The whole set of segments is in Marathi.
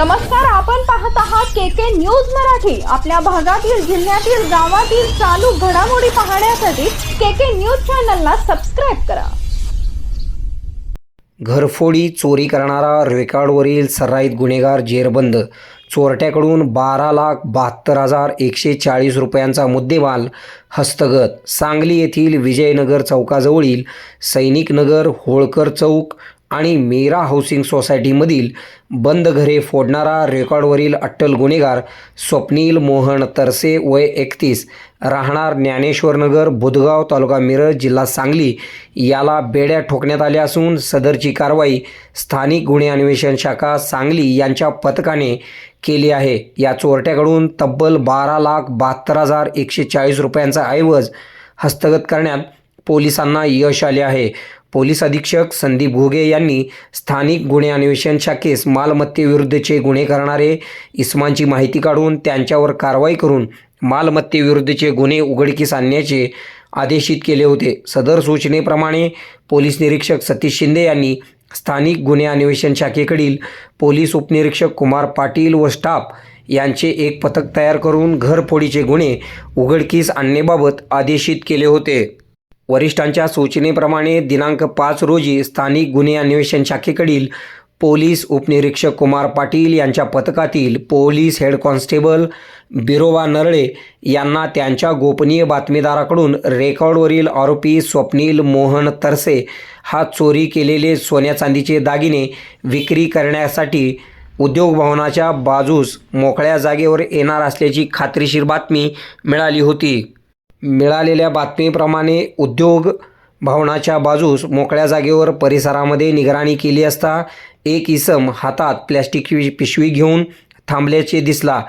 नमस्कार आपण पाहत आहात के के न्यूज मराठी. आपल्या भागातील जिल्ह्यातील गावातील चालू घडामोडी पाहण्यासाठी के के न्यूज चॅनलला सबस्क्राईब करा. घरफोडी चोरी करणारा रेकॉर्डवरील सराईत गुन्हेगार जेरबंद. चोरट्याकडून बारा लाख बहात्तर हजार एकशे चाळीस रुपयांचा मुद्देमाल हस्तगत. सांगली येथील विजयनगर चौकाजवळील सैनिक नगर होळकर चौक आणि मीरा हाऊसिंग सोसायटीमधील बंद घरे फोडणारा रेकॉर्डवरील अट्टल गुन्हेगार स्वप्नील मोहन तरसे वय एकतीस राहणार ज्ञानेश्वरनगर बुधगाव तालुका मिरज जिल्हा सांगली याला बेड्या ठोकण्यात आल्या असून सदरची कारवाई स्थानिक गुन्हे अन्वेषण शाखा सांगली यांच्या पथकाने केली आहे. या चोरट्याकडून तब्बल बारा लाख बहात्तर हजार एकशे चाळीस रुपयांचा ऐवज हस्तगत करण्यात पोलिसांना यश आले आहे. पोलीस अधीक्षक संदीप घुगे यांनी स्थानिक गुन्हे अन्वेषण शाखेस मालमत्तेविरुद्धचे गुन्हे करणारे इस्मांची माहिती काढून त्यांच्यावर कारवाई करून मालमत्तेविरुद्धचे गुन्हे उघडकीस आणण्याचे आदेशित केले होते. सदर सूचनेप्रमाणे पोलीस निरीक्षक सतीश शिंदे यांनी स्थानिक गुन्हे अन्वेषण शाखेकडील पोलीस उपनिरीक्षक कुमार पाटील व स्टाफ यांचे एक पथक तयार करून घरफोडीचे गुन्हे उघडकीस आणण्याबाबत आदेशित केले होते. वरिष्ठांच्या सूचनेप्रमाणे दिनांक पाच रोजी स्थानिक गुन्हे अन्वेषण शाखेकडील पोलीस उपनिरीक्षक कुमार पाटील यांच्या पथकातील police head constable Biroba Narale यांना त्यांच्या गोपनीय बातमीदाराकडून रेकॉर्डवरील आरोपी स्वप्नील मोहन तरसे हा चोरी केलेले सोन्या चांदीचे दागिने विक्री करण्यासाठी उद्योग भवनाच्या बाजूस मोकळ्या जागेवर येणार असल्याची खात्रीशीर बातमी मिळाली होती. मिळालेल्या बातमीप्रमाणे उद्योग भवनाच्या बाजूस मोकळ्या जागेवर परिसरामध्ये निगराणी केली असता एक इसम हातात प्लॅस्टिक पिशवी घेऊन थांबल्याचे दिसला.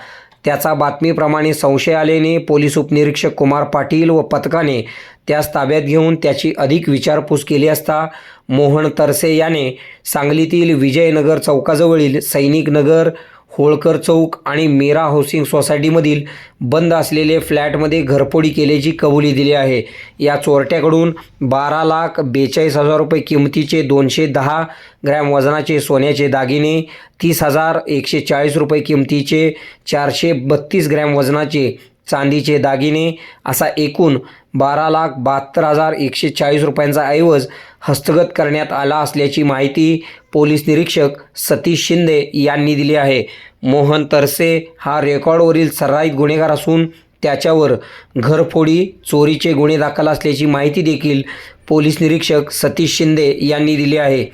त्याचा बातमीप्रमाणे संशय आल्याने पोलीस उपनिरीक्षक कुमार पाटील व पथकाने त्यास ताब्यात घेऊन त्याची अधिक विचारपूस केली असता मोहन तरसे याने सांगलीतील विजयनगर चौकाजवळील सैनिक नगर होळकर चौक आणि मीरा हाऊसिंग सोसायटीमधील बंद असलेले फ्लॅटमध्ये घरफोडी केल्याची कबुली दिली आहे. या चोरट्याकडून बारा लाख बेचाळीस हजार रुपये किमतीचे दोनशे दहा ग्रॅम वजनाचे सोन्याचे दागिने तीस हजार एकशे चाळीस रुपये किमतीचे चारशे बत्तीस ग्रॅम वजनाचे चांदीचे दागिने असा एकूण बारा लाख बहात्तर हजार एकशे चाळीस रुपयांचा ऐवज हस्तगत करण्यात आला असल्याची माहिती पोलीस निरीक्षक सतीश शिंदे यांनी दिली आहे. मोहन तरसे हा रेकॉर्डवरील सर्राईत गुन्हेगार असून त्याच्यावर घरफोडी चोरीचे गुन्हे दाखल असल्याची माहिती देखील पोलीस निरीक्षक सतीश शिंदे यांनी दिली आहे.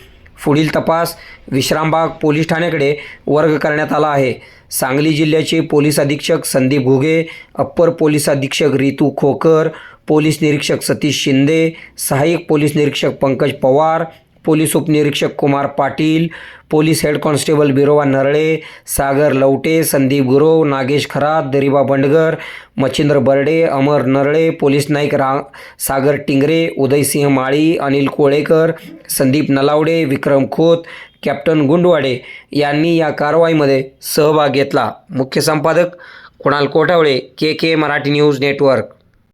पुढील तपास विश्रामबाग पोलीस ठाण्याकडे वर्ग करण्यात आला आहे. सांगली जिल्ह्याचे पोलीस अधीक्षक संदीप घुगे अप्पर पोलीस अधीक्षक रितू खोकर पोलीस निरीक्षक सतीश शिंदे सहाय्यक पोलीस निरीक्षक पंकज पवार पोलीस उपनिरीक्षक Kumar Patil police head constable Birova Narale Sagar Lavate Sandeep Gurav Nagesh Kharat Dariba Bandgar Machhindra Barde Amar Narale police Naik रा सागर टिंगरे उदयसिंह माळी अनिल कोळेकर संदीप नलावडे विक्रम खोत कॅप्टन गुंडवाडे यांनी या कारवाईमध्ये सहभाग घेतला. मुख्य संपादक Kunal Kothawale K K Marathi news network.